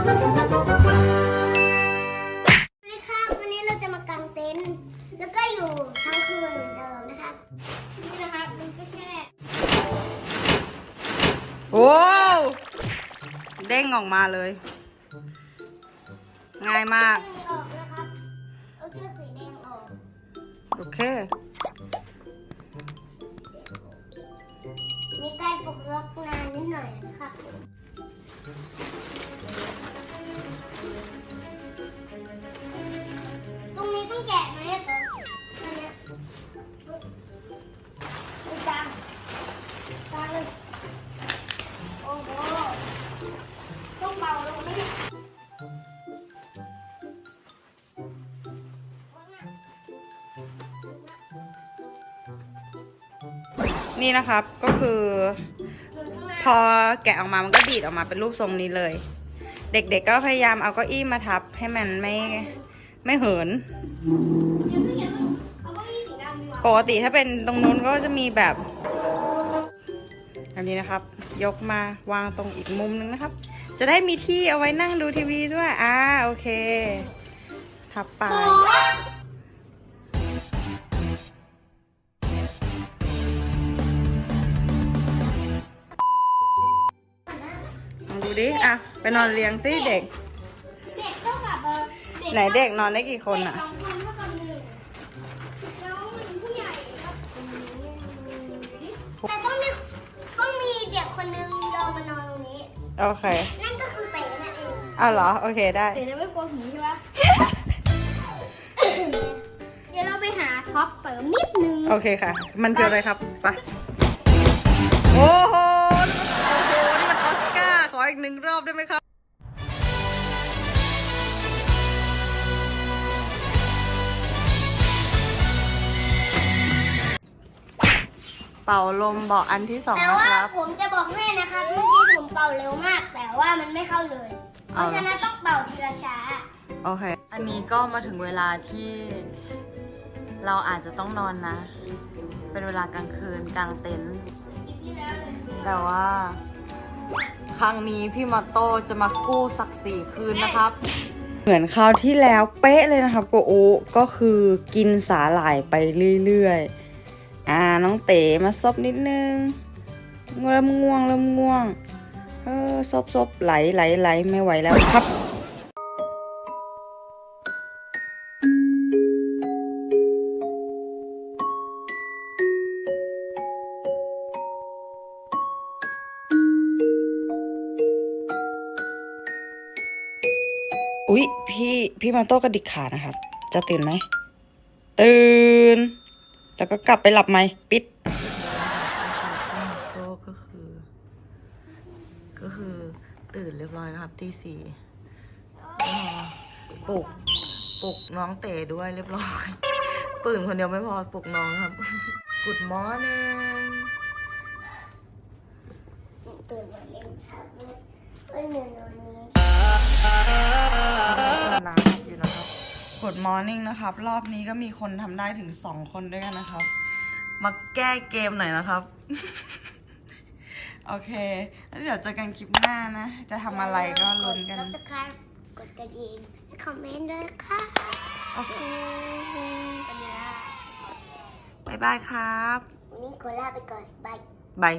สวัสดีค่ะวันนี้เราจะมากางเต็นท์แล้วก็อยู่ทั้งคืนเดิมนะคะนี่นะคะมันก็แค่โอ้เด้งออกมาเลย ง่ายมาก ดึออคะเอาเชือกโอเค มีใต้ปกล็กนานนิดหน่อยนะครับ นี่นะครับก็คือ พอแกะออกมามันก็ดีดออกมาเป็นรูปทรงนี้เลย เด็กๆก็พยายามเอาเก้าอี้มาทับให้มันไม่ไม่เหินปกติถ้าเป็นตรงนู้นก็จะมีแบบอันนี้นะครับ ยกมาวางตรงอีกมุมนึงนะครับ จะได้มีที่เอาไว้นั่งดูทีวีด้วย อ่าโอเค ทับไป ดูดิ อะ ไปนอนเลี้ยงสิเด็ก เด็กต้องแบบเออไหนเด็กนอนได้กี่คนอะเด็กสองคนเท่ากับหนึ่งแล้วผู้ใหญ่ครับแต่ต้องมีต้องมีเด็กคนนึงยอมมานอนตรงนี้ โอเค นั่นก็คือเต๋นั่นเองอ้าวเหรอ โอเคได้ เต๋จะไม่กลัวผีใช่ปะเดี๋ยวเราไปหาท็อปเสริมนิดนึง โอเคค่ะ มันคืออะไรครับ ไป โอ้โห นึ่งรอบได้ไหมครับเป่าลมเบาะอันที่สองแต่นะว่าครับ ผมจะบอกให้นะครับเมื่อกี้ผมเป่าเร็วมาก แต่ว่ามันไม่เข้าเลย เพเอาราะเหรอ ฉะนั้นต้องเป่าทีละช้า โอเค อันนี้ก็มาถึงเวลาที่เราอาจจะต้องนอนนะ เป็นเวลากลางคืนกลางเต็นท์แต่ว่า ครั้งนี้พี่มาโต้จะมากู้ศักดิ์ศรีคืนนะครับ เหมือนคราวที่แล้วเป๊ะเลยนะครับโกโอก็คือกินสาหร่ายไปเรื่อยๆ อ่าน้องเต๋มาซบนิดนึงเริ่มง่วงเริ่มง่วง เออซบซบไหลไหลไหลไม่ไหวแล้วครับ อุ๊ย พี่พี่มาโต้กระดิกขานะครับ จะตื่นไหม ตื่น แล้วก็กลับไปหลับไหม ปิดโต้ก็คือ ก็คือตื่นเรียบร้อยนะครับตีสี่ปลุกปลุกน้องเต๋ด้วยเรียบร้อยตื่นคนเดียวไม่พอปลุกน้องครับ Good morning ตื่นมาเล่นครับไม่เหมือนนอนนี้น้ Good morning นะครับ รอบนี้ก็มีคนทำได้ถึงสองคนด้วยกันนะครับ มาแก้เกมหน่อยนะครับ โอเค แล้วเดี๋ยวเจอกันคลิปหน้านะ จะทำอะไรก็ลุ้นกัน กด subscribe กดกระดิ่งและคอมเมนต์ด้วยค่ะโอเควันนี้บายบายครับ วันนี้ขอลาไปก่อนบาย บาย